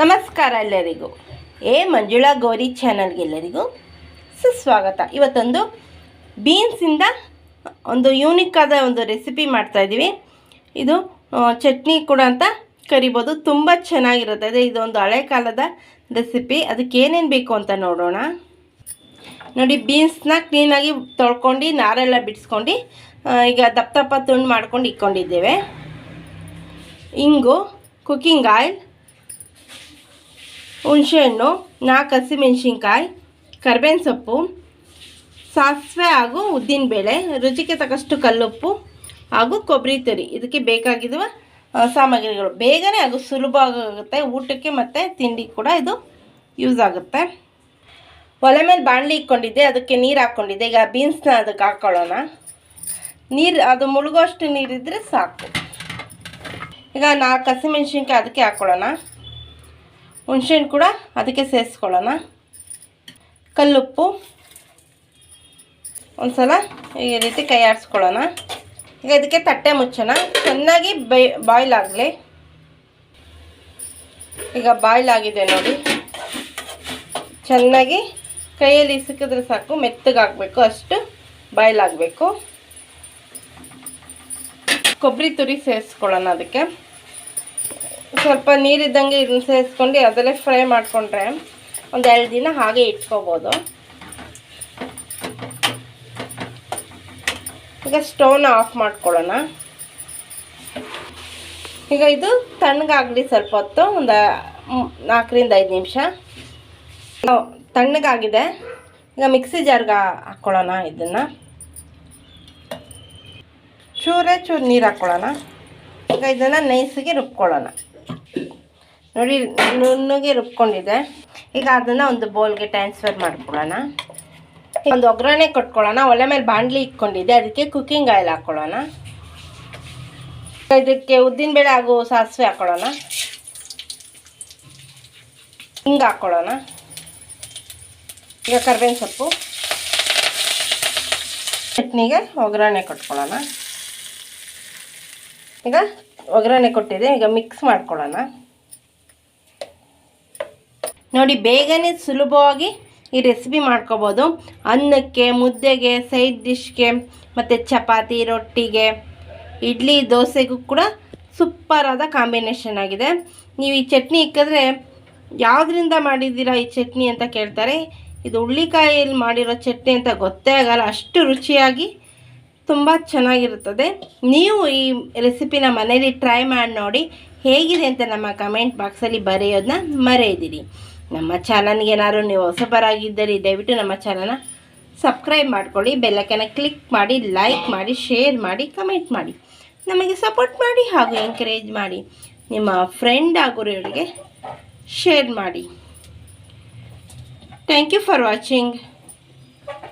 ನಮಸ್ಕಾರ ಎಲ್ಲರಿಗೂ. ಎ ಮಂಜುಳಾ ಗೌರಿ ಚಾನಲ್ಗೆಲ್ಲರಿಗೂ ಸುಸ್ವಾಗತ. ಇವತ್ತೊಂದು ಬೀನ್ಸಿಂದ ಒಂದು ಯೂನಿಕ್ ಆದ ಒಂದು ರೆಸಿಪಿ ಮಾಡ್ತಾಯಿದ್ದೀವಿ ಇದು ಚಟ್ನಿ ಕೂಡ ಅಂತ ಕರಿಬೋದು. ತುಂಬ ಚೆನ್ನಾಗಿರುತ್ತೆ. ಅದೇ ಇದೊಂದು ಹಳೆ ಕಾಲದ ರೆಸಿಪಿ ಅದಕ್ಕೆ ಏನೇನು ಬೇಕು ಅಂತ ನೋಡೋಣ. ನೋಡಿ ಬೀನ್ಸ್ನ ಕ್ಲೀನಾಗಿ ತೊಳ್ಕೊಂಡು, ನಾರೆಲ್ಲ ಬಿಡಿಸ್ಕೊಂಡು ಈಗ ದಪ್ಪ ದಪ್ಪ ತುಂಡು ಮಾಡ್ಕೊಂಡು ಇಕ್ಕೊಂಡಿದ್ದೇವೆ. ಇಂಗು ಕುಕ್ಕಿಂಗ್ ಆಯಿಲ್ ಹುಣಸೆಹಣ್ಣು, ನಾಲ್ಕು ಹಸಿಮೆಣ್ಸಿನ್ಕಾಯಿ, ಕರ್ಬೇವಿನ ಸೊಪ್ಪು, ಸಾಸಿವೆ ಹಾಗೂ ಉದ್ದಿನಬೇಳೆ, ರುಚಿಗೆ ತಕ್ಕಷ್ಟು ಕಲ್ಲುಪ್ಪು ಹಾಗೂ ಕೊಬ್ಬರಿ ತುರಿ. ಇದಕ್ಕೆ ಬೇಕಾಗಿರುವ ಸಾಮಗ್ರಿಗಳು. ಬೇಗನೆ ಹಾಗೂ ಸುಲಭ ಆಗುತ್ತೆ ಊಟಕ್ಕೆ ಮತ್ತು ತಿಂಡಿ ಕೂಡ ಇದು ಯೂಸ್ ಆಗುತ್ತೆ. ಒಲೆ ಮೇಲೆ ಬಾಣಲಿ ಇಟ್ಕೊಂಡಿದ್ದೆ ಅದಕ್ಕೆ ನೀರು ಹಾಕ್ಕೊಂಡಿದ್ದೆ. ಈಗ ಬೀನ್ಸ್ನ ಅದಕ್ಕೆ ಹಾಕ್ಕೊಳ್ಳೋಣ ನೀರು, ಅದು ಮುಳುಗೋಷ್ಟು ನೀರಿದ್ದರೆ ಸಾಕು. ಈಗ ನಾಲ್ಕು ಹಸಿಮೆಣ್ಸಿನ್ಕಾಯಿ ಅದಕ್ಕೆ ಹಾಕ್ಕೊಳ್ಳೋಣ ಹುಣ್ಸೆಹಣ್ಣು ಕೂಡ ಅದಕ್ಕೆ ಸೇರಿಸ್ಕೊಳ್ಳೋಣ. ಕಲ್ಲುಪ್ಪು ಒಂದು ಸಲ ಈ ರೀತಿ ಕೈ ಆಡಿಸ್ಕೊಳ್ಳೋಣ. ಈಗ ಇದಕ್ಕೆ ತಟ್ಟೆ ಮುಚ್ಚೋಣ. ಚೆನ್ನಾಗಿ ಬೈ, ಬಾಯ್ಲ್ ಆಗಲಿ. ಈಗ ಬಾಯ್ಲ್ ಆಗಿದೆ ನೋಡಿ. ಚೆನ್ನಾಗಿ ಕೈಯಲ್ಲಿ ಸಿಕ್ಕಿದ್ರೆ ಸಾಕು ಮೆತ್ತಗಾಗಬೇಕು ಅಷ್ಟು ಬಾಯ್ಲ್ ಆಗಬೇಕು. ಕೊಬ್ಬರಿ ತುರಿ ಸೇರಿಸ್ಕೊಳ್ಳೋಣ ಅದಕ್ಕೆ. ಸ್ವಲ್ಪ ನೀರಿದ್ದಂಗೆ ಇದನ್ನ ಸೇರಿಸ್ಕೊಂಡು ಅದರಲ್ಲೇ ಫ್ರೈ ಮಾಡಿಕೊಂಡ್ರೆ ಒಂದು ಎರಡು ದಿನ ಹಾಗೆ ಇಟ್ಕೋಬೋದು. ಈಗ ಸ್ಟವ್ನ ಆಫ್ ಮಾಡ್ಕೊಳ್ಳೋಣ. ಈಗ ಇದು ತಣ್ಣಗಾಗಲಿ ಸ್ವಲ್ಪ ಹೊತ್ತು, ಒಂದು ನಾಲ್ಕರಿಂದ ಐದು ನಿಮಿಷ. ತಣ್ಣಗಾಗಿದೆ. ಈಗ ಮಿಕ್ಸಿ ಜಾರ್ಗೆ ಹಾಕ್ಕೊಳ್ಳೋಣ ಇದನ್ನು. ಚೂರೇ ಚೂರು ನೀರು ಹಾಕ್ಕೊಳ್ಳೋಣ ಈಗ ಇದನ್ನು ನೈಸಿಗೆ ರುಬ್ಕೊಳ್ಳೋಣ. ನೋಡಿ ನುಣ್ಣಗೆ ರುಬ್ಕೊಂಡಿದೆ ಈಗ ಅದನ್ನು ಒಂದು ಬೌಲ್ಗೆ ಟ್ರಾನ್ಸ್ಫರ್ ಮಾಡ್ಕೊಳ್ಳೋಣ. ಒಂದು ಒಗ್ಗರಣೆ ಕೊಟ್ಕೊಳ್ಳೋಣ. ಒಲೆ ಮೇಲೆ ಬಾಂಡ್ಲಿ ಇಟ್ಕೊಂಡಿದ್ದೆ. ಅದಕ್ಕೆ ಕುಕ್ಕಿಂಗ್ ಆಯಿಲ್ ಹಾಕ್ಕೊಳ್ಳೋಣ. ಇದಕ್ಕೆ ಉದ್ದಿನಬೇಳೆ ಹಾಗೂ ಸಾಸಿವೆ ಹಾಕ್ಕೊಳ್ಳೋಣ. ಹಿಂಗೆ ಹಾಕ್ಕೊಳ್ಳೋಣ. ಈಗ ಕರ್ಬೇವಿನ ಸೊಪ್ಪು. ಚಟ್ನಿಗೆ ಒಗ್ಗರಣೆ ಕೊಟ್ಕೊಳ್ಳೋಣ. ಈಗ ಒಗ್ಗರಣೆ ಕೊಟ್ಟಿದೆ, ಈಗ ಮಿಕ್ಸ್ ಮಾಡ್ಕೊಳ್ಳೋಣ. ನೋಡಿ, ಬೇಗನೆ ಸುಲಭವಾಗಿ ಈ ರೆಸಿಪಿ ಮಾಡ್ಕೋಬೋದು. ಅನ್ನಕ್ಕೆ, ಮುದ್ದೆಗೆ ಸೈಡ್ ಡಿಶ್ಗೆ ಮತ್ತು ಚಪಾತಿ, ರೊಟ್ಟಿಗೆ, ಇಡ್ಲಿ, ದೋಸೆಗೂ ಕೂಡ ಸೂಪರಾದ ಕಾಂಬಿನೇಷನ್ ಆಗಿದೆ. ನೀವು ಈ ಚಟ್ನಿ ಇಕ್ಕಿದ್ರೆ ಯಾವುದರಿಂದ ಮಾಡಿದ್ದೀರಾ ಈ ಚಟ್ನಿ ಅಂತ ಕೇಳ್ತಾರೆ. ಇದು ಹುಳ್ಳಿಕಾಯಲ್ಲಿ ಮಾಡಿರೋ ಚಟ್ನಿ ಅಂತ ಗೊತ್ತೇ ಆಗಲ್ಲ. ಅಷ್ಟು ರುಚಿಯಾಗಿ ತುಂಬ ಚೆನ್ನಾಗಿರುತ್ತದೆ. ನೀವು ಈ ರೆಸಿಪಿನ ಮನೇಲಿ ಟ್ರೈ ಮಾಡಿ ನೋಡಿ ಹೇಗಿದೆ ಅಂತ ನಮ್ಮ ಕಮೆಂಟ್ ಬಾಕ್ಸಲ್ಲಿ ಬರೆಯೋದನ್ನ ಮರೆಯದಿರಿ. ನಮ್ಮ ಚಾನಲ್ಗೆ ಏನಾದ್ರು ನೀವು ಹೊಸಬರಾಗಿದ್ದರೆ ದಯವಿಟ್ಟು ನಮ್ಮ ಚಾನಲ್ನ ಸಬ್ಸ್ಕ್ರೈಬ್ ಮಾಡ್ಕೊಳ್ಳಿ ಬೆಲ್ಲಕ್ಕನ ಕ್ಲಿಕ್ ಮಾಡಿ ಲೈಕ್ ಮಾಡಿ ಶೇರ್ ಮಾಡಿ ಕಮೆಂಟ್ ಮಾಡಿ. ನಮಗೆ ಸಪೋರ್ಟ್ ಮಾಡಿ ಹಾಗೂ ಎಂಕರೇಜ್ ಮಾಡಿ. ನಿಮ್ಮ ಫ್ರೆಂಡ್ ಆಗೋರಿಗೆ ಶೇರ್ ಮಾಡಿ. Thank you for watching